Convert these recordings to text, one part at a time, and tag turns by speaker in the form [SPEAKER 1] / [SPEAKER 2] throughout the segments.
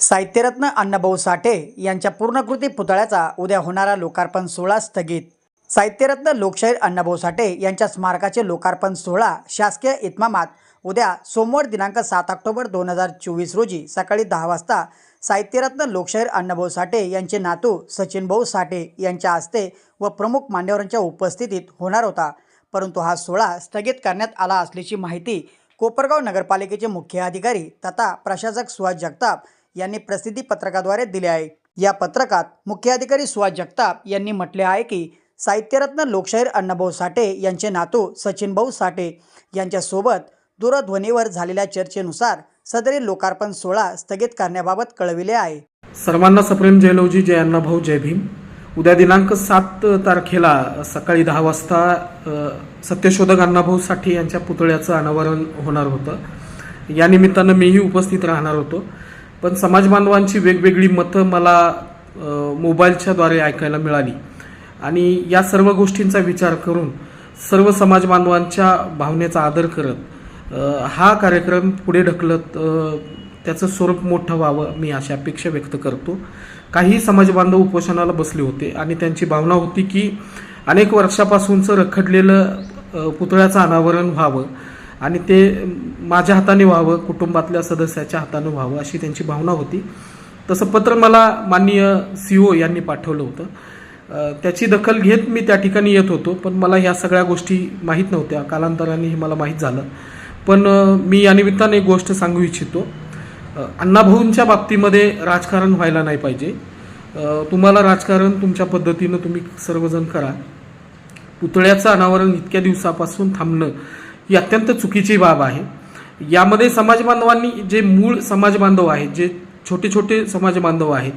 [SPEAKER 1] साहित्यरत्न अण्णाभाऊ साठे यांच्या पूर्णकृती पुतळ्याचा उद्या होणारा लोकार्पण सोहळा स्थगित. साहित्यरत्न लोकशाहीर अण्णाभाऊ साठे यांच्या स्मारकाचे लोकार्पण सोहळा शासकीय इतमामात उद्या सोमवार दिनांक सात ऑक्टोबर दोन हजार चोवीस रोजी सकाळी दहा वाजता साहित्यरत्न लोकशाहीर अण्णाभाऊ साठे यांचे नातू सचिनभाऊ साठे यांच्या हस्ते व प्रमुख मान्यवरांच्या उपस्थितीत होणार होता. परंतु हा सोहळा स्थगित करण्यात आला असल्याची माहिती कोपरगाव नगरपालिकेचे मुख्य अधिकारी तथा प्रशासक सुहास जगताप यांनी प्रसिद्धी पत्रकाद्वारे दिले आहे. या पत्रकात मुख्य अधिकारी सुहास जगताप यांनी म्हटले आहे की साहित्यरत्न लोकशाहीर अण्णाभाऊ साठे यांचे नातू सचिनभाऊ साठे यांच्यासोबत दूरध्वनीवर झालेल्या चर्चेनुसार सदरी लोकार्पण सोहळा स्थगित करण्याबाबत कळविले आहे.
[SPEAKER 2] सर्वांना सप्रेम जयलवजी जय अण्णाभाऊ जय भीम. उद्या दिनांक सात तारखेला सकाळी दहा वाजता सत्यशोधक अण्णाभाऊ साठे यांच्या पुतळ्याचं अनावरण होणार होतं. या निमित्तानं मीही उपस्थित राहणार होतो. पण समाज बांधवांची वेगवेगळी मतं मला मोबाईलच्याद्वारे ऐकायला मिळाली. आणि या सर्व गोष्टींचा विचार करून सर्व समाज बांधवांच्या भावनेचा आदर करत हा कार्यक्रम पुढे ढकलत त्याचं स्वरूप मोठं व्हावं मी अशी अपेक्षा व्यक्त करतो. काही समाजबांधव उपोषणाला बसले होते आणि त्यांची भावना होती की अनेक वर्षापासूनचं रखडलेलं पुतळ्याचं अनावरण व्हावं. आणि ते माझ्या हाताने व्हावं कुटुंबातल्या सदस्याच्या हाताने व्हावं अशी त्यांची भावना होती. तसं पत्र मला माननीय सी ओ यांनी पाठवलं होतं. त्याची दखल घेत मी त्या ठिकाणी येत होतो पण मला ह्या सगळ्या गोष्टी माहीत नव्हत्या. कालांतराने हे मला माहीत झालं. पण मी या निमित्ताने एक गोष्ट सांगू इच्छितो. अण्णाभाऊंच्या बाबतीमध्ये राजकारण व्हायला नाही पाहिजे. तुम्हाला राजकारण तुमच्या पद्धतीनं तुम्ही सर्वजण करा. पुतळ्याचं अनावरण इतक्या दिवसापासून थांबणं ही अत्यंत चुकीची बाब आहे. यामध्ये समाजबांधवांनी जे मूळ समाजबांधव आहेत जे छोटे छोटे समाजबांधव आहेत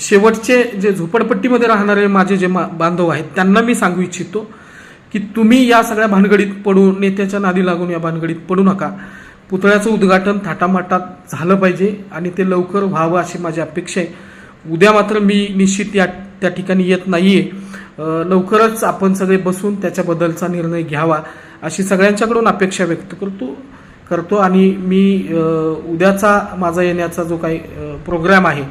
[SPEAKER 2] शेवटचे जे झोपडपट्टीमध्ये राहणारे माझे जे मा- बांधव आहेत त्यांना मी सांगू इच्छितो की तुम्ही या सगळ्या भानगडीत पडू नेत्याच्या नादी लागून या भानगडीत पडू नका. पुतळ्याचं उद्घाटन थाटामाटात झालं पाहिजे आणि ते लवकर व्हावं अशी माझी अपेक्षा आहे. उद्या मात्र मी निश्चित या त्या ठिकाणी येत नाही आहे लवकरच आपण सगळे बसून त्याच्याबद्दलचा निर्णय घ्यावा. अशी सगळ्यांच्याकडून अपेक्षा व्यक्त करतो करतो आणि मी उद्याचा माझा येण्याचा जो काही प्रोग्रॅम प्रोग्राम आहे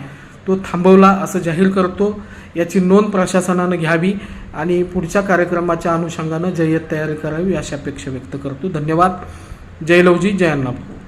[SPEAKER 2] तो थांबवला असं जाहीर करतो. याची नोंद प्रशासनानं घ्यावी आणि पुढच्या कार्यक्रमाच्या अनुषंगानं जय्यत तयारी करावी अशी अपेक्षा व्यक्त करतो. धन्यवाद. जय लवजी जय अण्णाभाऊ.